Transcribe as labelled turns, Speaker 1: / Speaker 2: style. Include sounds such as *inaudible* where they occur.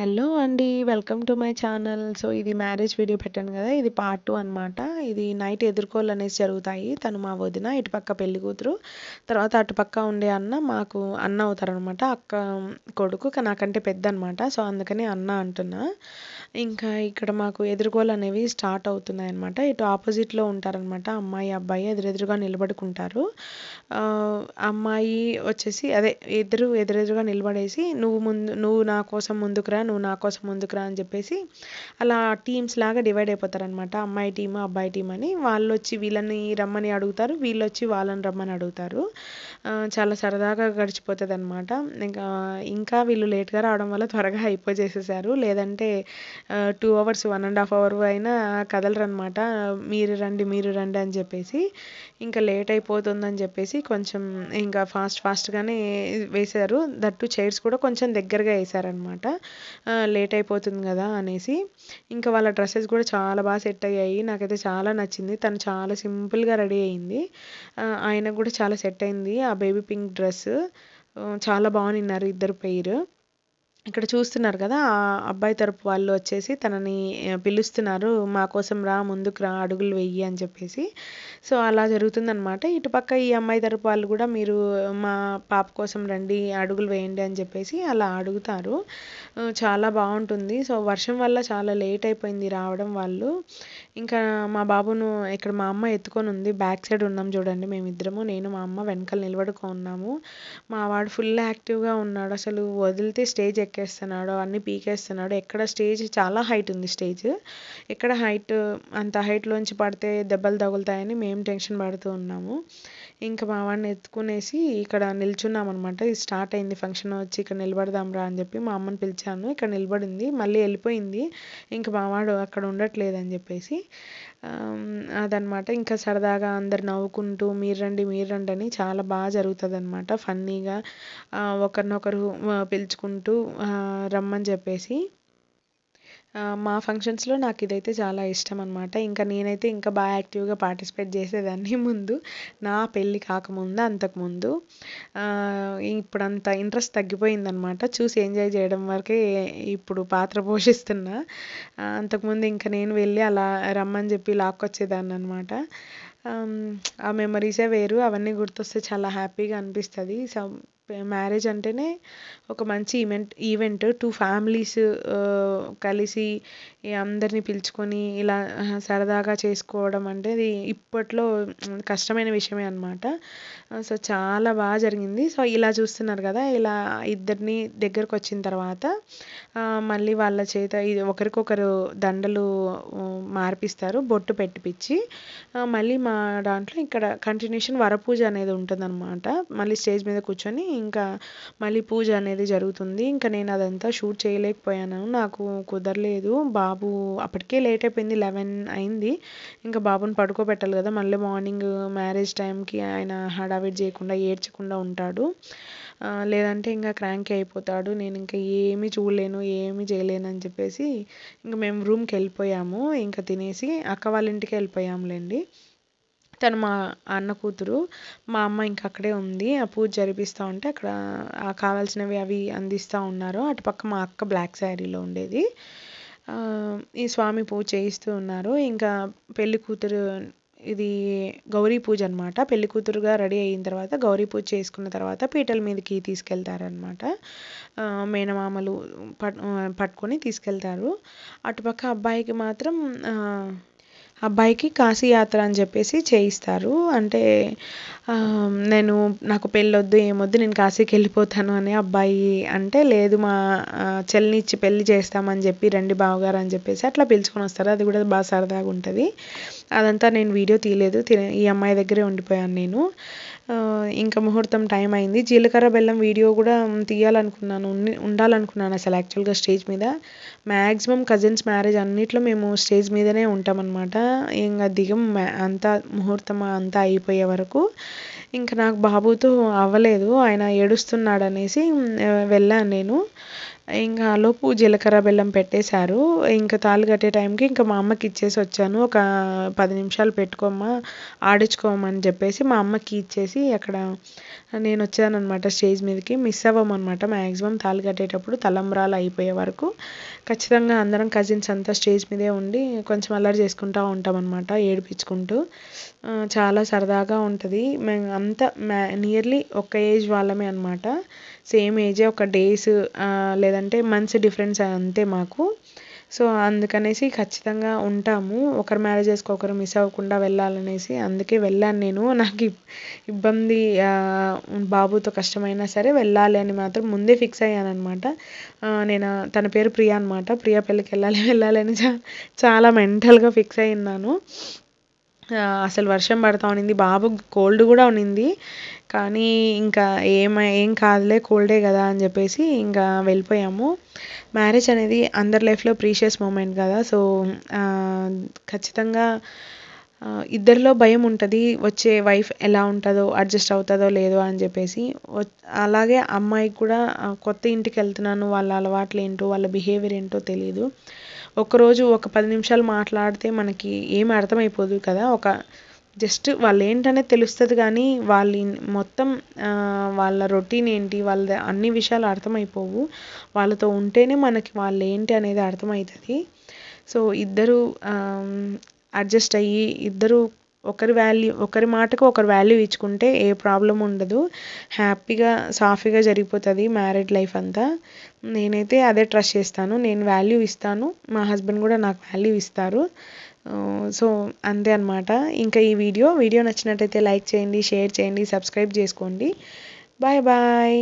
Speaker 1: Hello అండి welcome to my channel so ఇది marriage video పెట్టాను కదా. ఇది పార్ట్ టూ అనమాట ఇది నైట్ ఎదుర్కోలు అనేసి జరుగుతాయి. తను మా వదిన ఇటుపక్క పెళ్ళి కూతురు. తర్వాత అటుపక్క ఉండే అన్న మాకు అన్న అవుతారనమాట అక్క కొడుకు నాకంటే పెద్ద అనమాట సో అందుకని అన్న అంటున్నా. ఇంకా ఇక్కడ మాకు ఎదుర్కోలు అనేవి స్టార్ట్ అవుతున్నాయి అనమాట ఇటు ఆపోజిట్లో ఉంటారనమాట అమ్మాయి అబ్బాయి ఎదురెదురుగా నిలబడుకుంటారు. అమ్మాయి వచ్చేసి అదే ఇద్దరు ఎదురెదురుగా నిలబడేసి నువ్వు ముందు నువ్వు నా కోసం ముందుకురా నువ్వు నా కోసం ముందుకురా అని చెప్పేసి అలా టీమ్స్ లాగా డివైడ్ అయిపోతారనమాట అమ్మాయి టీం అబ్బాయి టీం అని వాళ్ళు వచ్చి వీళ్ళని రమ్మని అడుగుతారు వీళ్ళు వచ్చి వాళ్ళని రమ్మని అడుగుతారు. చాలా సరదాగా గడిచిపోతుంది అనమాట ఇంకా ఇంకా వీళ్ళు లేట్గా రావడం వల్ల త్వరగా అయిపోజేసేసారు. లేదంటే two hours one and half hour అయినా కదలరు అనమాట మీరు రండి మీరు రండి అని చెప్పేసి ఇంకా లేట్ అయిపోతుందని చెప్పేసి కొంచెం ఇంకా ఫాస్ట్ ఫాస్ట్గానే వేశారు దట్టు చైర్స్ కూడా కొంచెం దగ్గరగా వేశారనమాట లేట్ అయిపోతుంది కదా అనేసి. ఇంకా వాళ్ళ డ్రెస్సెస్ కూడా చాలా బాగా సెట్ అయ్యాయి. నాకైతే చాలా చాలా నచ్చింది. తను చాలా సింపుల్గా రెడీ అయింది. ఆయన కూడా చాలా సెట్ అయింది. ఆ బేబీ పింక్ డ్రెస్. చాలా బాగున్నారు ఇద్దరు పెయిర్. ఇక్కడ చూస్తున్నారు కదా ఆ అబ్బాయి తరపు వాళ్ళు వచ్చేసి తనని పిలుస్తున్నారు మా కోసం రా ముందుకు రా అడుగులు వెయ్యి అని చెప్పేసి. సో అలా జరుగుతుందనమాట ఇటుపక్క ఈ అమ్మాయి తరపు వాళ్ళు కూడా మీరు మా పాప కోసం రండి అడుగులు వేయండి అని చెప్పేసి అలా అడుగుతారు. చాలా బాగుంటుంది. సో వర్షం వల్ల చాలా లేట్ అయిపోయింది రావడం వాళ్ళు. ఇంకా మా బాబును ఇక్కడ మా అమ్మ ఎత్తుకొని ఉంది. బ్యాక్ సైడ్ ఉన్నాం చూడండి మేమిద్దరము. నేను మా అమ్మ వెనకాల నిలబడుకో ఉన్నాము. మా వాడు ఫుల్ యాక్టివ్గా ఉన్నాడు. అసలు వదిలితే స్టేజ్ ఎక్కేస్తున్నాడు అన్ని పీకేస్తున్నాడు ఎక్కడ స్టేజ్ చాలా హైట్ ఉంది స్టేజ్. ఎక్కడ హైట్ అంత హైట్లోంచి పడితే దెబ్బలు తగులుతాయని మేము టెన్షన్ పడుతూ ఉన్నాము. ఇంకా మా వాడిని ఎత్తుకునేసి ఇక్కడ నిల్చున్నామన్నమాట. ఇది స్టార్ట్ అయింది ఫంక్షన్ వచ్చి ఇక్కడ నిలబడదాం రా అని చెప్పి మా అమ్మని పిలిచాను. ఇక్కడ నిలబడింది మళ్ళీ వెళ్ళిపోయింది. ఇంకా మా వాడు అక్కడ ఉండట్లేదు అని చెప్పేసి అదనమాట ఇంకా సరదాగా అందరు నవ్వుకుంటూ మీరు రండి మీరు రండి అని చాలా బాగా జరుగుతుంది అనమాట ఫన్నీగా ఒకరినొకరు పిలుచుకుంటూ రమ్మని చెప్పేసి మా ఫంక్షన్స్లో నాకు ఇదైతే చాలా ఇష్టం అనమాట ఇంకా నేనైతే ఇంకా బాగా యాక్టివ్గా పార్టిసిపేట్ చేసేదాన్ని *laughs* ముందు. నా పెళ్ళి కాకముందు అంతకుముందు. ఇప్పుడంతా ఇప్పుడు అంత ఇంట్రెస్ట్ తగ్గిపోయిందనమాట చూసి ఎంజాయ్ చేయడం వరకే ఇప్పుడు పాత్ర పోషిస్తున్నా. అంతకుముందు ఇంకా నేను వెళ్ళి అలా రమ్మని చెప్పి లాక్కొచ్చేదాన్ని అనమాట ఆ మెమరీసే వేరు. అవన్నీ గుర్తొస్తే చాలా హ్యాపీగా అనిపిస్తుంది. సో మ్యారేజ్ అంటేనే ఒక మంచి ఈవెంట్ ఈవెంట్ టూ ఫ్యామిలీస్ కలిసి అందరిని అందరినీ పిలుచుకొని ఇలా సరదాగా చేసుకోవడం అంటే ఇప్పట్లో కష్టమైన విషయమే అనమాట సో చాలా బాగా జరిగింది. సో ఇలా చూస్తున్నారు కదా ఇలా ఇద్దరిని దగ్గరకు వచ్చిన తర్వాత మళ్ళీ వాళ్ళ చేత ఇది ఒకరికొకరు దండలు మార్పిస్తారు బొట్టు పెట్టిపిచ్చి మళ్ళీ మా దాంట్లో ఇక్కడ కంటిన్యూషన్ వరపూజ అనేది ఉంటుందన్నమాట. మళ్ళీ స్టేజ్ మీద కూర్చొని ఇంకా మళ్ళీ పూజ అనేది జరుగుతుంది. ఇంకా నేను అదంతా షూట్ చేయలేకపోయాను. నాకు కుదరలేదు. బాబు అప్పటికే లేట్ అయిపోయింది లెవెన్ అయింది. ఇంకా బాబుని పడుకోబెట్టాలి కదా. మళ్ళీ మార్నింగ్ మ్యారేజ్ టైంకి ఆయన హడావిడి చేయకుండా ఏడ్చకుండా ఉంటాడు. లేదంటే ఇంకా క్రాంకీ అయిపోతాడు. నేను ఇంకా ఏమీ చూడలేను ఏమీ చేయలేను అని చెప్పేసి ఇంకా మేము రూమ్కి వెళ్ళిపోయాము. ఇంకా తినేసి అక్క వాళ్ళ ఇంటికి వెళ్ళిపోయాములేండి. తను మా అన్న కూతురు మా అమ్మ ఇంకా అక్కడే ఉంది. ఆ పూజ జరిపిస్తూ ఉంటే అక్కడ కావాల్సినవి అవి అందిస్తూ ఉన్నారు. అటుపక్క మా అక్క బ్లాక్ శారీలో ఉండేది. ఈ స్వామి పూజ చేయిస్తూ ఉన్నారు. ఇంకా పెళ్ళి కూతురు ఇది గౌరీ పూజ అనమాట పెళ్ళి కూతురుగా రెడీ అయిన తర్వాత గౌరీ పూజ చేసుకున్న తర్వాత పీటల మీదకి తీసుకెళ్తారనమాట మేనమామలు పట్ పట్టుకొని తీసుకెళ్తారు. అటుపక్క అబ్బాయికి మాత్రం అబ్బాయికి కాశీయాత్ర అని చెప్పేసి చేయిస్తారు. అంటే నేను నాకు పెళ్ళొద్దు ఏమొద్దు నేను కాశీకి వెళ్ళిపోతాను అని అబ్బాయి అంటే లేదు మా చెల్లిని ఇచ్చి పెళ్ళి చేస్తామని చెప్పి రండి బావగారు అని చెప్పేసి అట్లా పిలుచుకొని వస్తారు. అది కూడా బాగా సరదాగా ఉంటుంది. అదంతా నేను వీడియో తీయలేదు. తినే- ఈ అమ్మాయి దగ్గరే ఉండిపోయాను నేను. ఇంకా ముహూర్తం టైం అయింది. జీలకర్ర బెల్లం వీడియో కూడా తీయాలనుకున్నాను. ఉండాలనుకున్నాను అసలు యాక్చువల్గా స్టేజ్ మీద. మ్యాక్సిమం కజిన్స్ మ్యారేజ్ అన్నిట్లో మేము స్టేజ్ మీదనే ఉంటామన్నమాట. ఇంకా దిగం మ్యా- అంతా ముహూర్తం అంతా అయిపోయే వరకు. ఇంకా నాకు బాబుతో అవ్వలేదు. ఆయన ఏడుస్తున్నాడు అనేసి వెళ్ళాను నేను. ఇంకా లోపు జీలకర్ర బెల్లం పెట్టేశారు. ఇంకా తాళి కట్టే టైంకి ఇంకా మా అమ్మకి ఇచ్చేసి వచ్చాను. ఒక పది నిమిషాలు పెట్టుకోమ్మా ఆడించుకోమని చెప్పేసి మా అమ్మకి ఇచ్చేసి అక్కడ నేను వచ్చాను అనమాట స్టేజ్ మీదకి. మిస్ అవ్వమన్నమాట మ్యాక్సిమం తాళి కట్టేటప్పుడు తలంబ్రాలు అయిపోయే వరకు. ఖచ్చితంగా అందరం కజిన్స్ అంతా స్టేజ్ మీదే ఉండి కొంచెం అల్లరి చేసుకుంటూ ఉంటాం అనమాట ఏడిపించుకుంటూ చాలా సరదాగా ఉంటుంది. మేము అంతా మ్యా నియర్లీ ఒక ఏజ్ వాళ్ళమే అనమాట. సేమ్ ఏజే ఒక డేస్ లేదంటే మంత్స్ డిఫరెన్స్ అంతే మాకు. సో అందుకనేసి ఖచ్చితంగా ఉంటాము. ఒకరి మ్యారేజెస్కి ఒకరు మిస్ అవ్వకుండా వెళ్ళాలనేసి అందుకే వెళ్ళాను నేను. నాకు ఇబ్బంది బాబుతో కష్టమైనా సరే వెళ్ళాలి అని మాత్రం ముందే ఫిక్స్ అయ్యాను అనమాట నేను తన పేరు ప్రియా అనమాట ప్రియా పెళ్ళికి వెళ్ళాలి వెళ్ళాలి అని చా చాలా మెంటల్గా ఫిక్స్ అయి అసలు వర్షం పడతా ఉన్నింది. బాబు కోల్డ్ కూడా ఉన్నింది. కానీ ఇంకా ఏమ ఏం కాదులే కోల్డే కదా అని చెప్పేసి ఇంకా వెళ్ళిపోయాము. మ్యారేజ్ అనేది అందరి లైఫ్లో ప్రీషియస్ మూమెంట్ కదా. సో ఖచ్చితంగా ఇద్దరిలో భయం ఉంటుంది. వచ్చే వైఫ్ ఎలా ఉంటుందో అడ్జస్ట్ అవుతుందో లేదో అని చెప్పేసి. అలాగే అమ్మాయికి కూడా కొత్త ఇంటికి వెళ్తున్నాను. వాళ్ళ అలవాట్లు ఏంటో వాళ్ళ బిహేవియర్ ఏంటో తెలియదు ఒకరోజు ఒక పది నిమిషాలు మాట్లాడితే మనకి ఏం అర్థమైపోదు కదా. ఒక జస్ట్ వాళ్ళు ఏంటనేది తెలుస్తుంది కానీ వాళ్ళ మొత్తం వాళ్ళ రొటీన్ ఏంటి వాళ్ళ అన్ని విషయాలు అర్థమైపోవు. వాళ్ళతో ఉంటేనే మనకి వాళ్ళు ఏంటి అనేది అర్థమవుతుంది సో ఇద్దరు అడ్జస్ట్ అయ్యి ఇద్దరు ఒకరి వాల్యూ ఒకరి మాటకు ఒకరు వాల్యూ ఇచ్చుకుంటే ఏ ప్రాబ్లం ఉండదు. హ్యాపీగా సాఫీగా జరిగిపోతుంది మ్యారీడ్ లైఫ్ అంతా. నేనైతే అదే ట్రస్ట్ చేస్తాను. నేను వాల్యూ ఇస్తాను. మా హస్బెండ్ కూడా నాకు వాల్యూ ఇస్తారు. సో అంతే అనమాట ఇంకా ఈ వీడియో వీడియో నచ్చినట్టయితే లైక్ చేయండి షేర్ చేయండి సబ్స్క్రైబ్ చేసుకోండి. Bye bye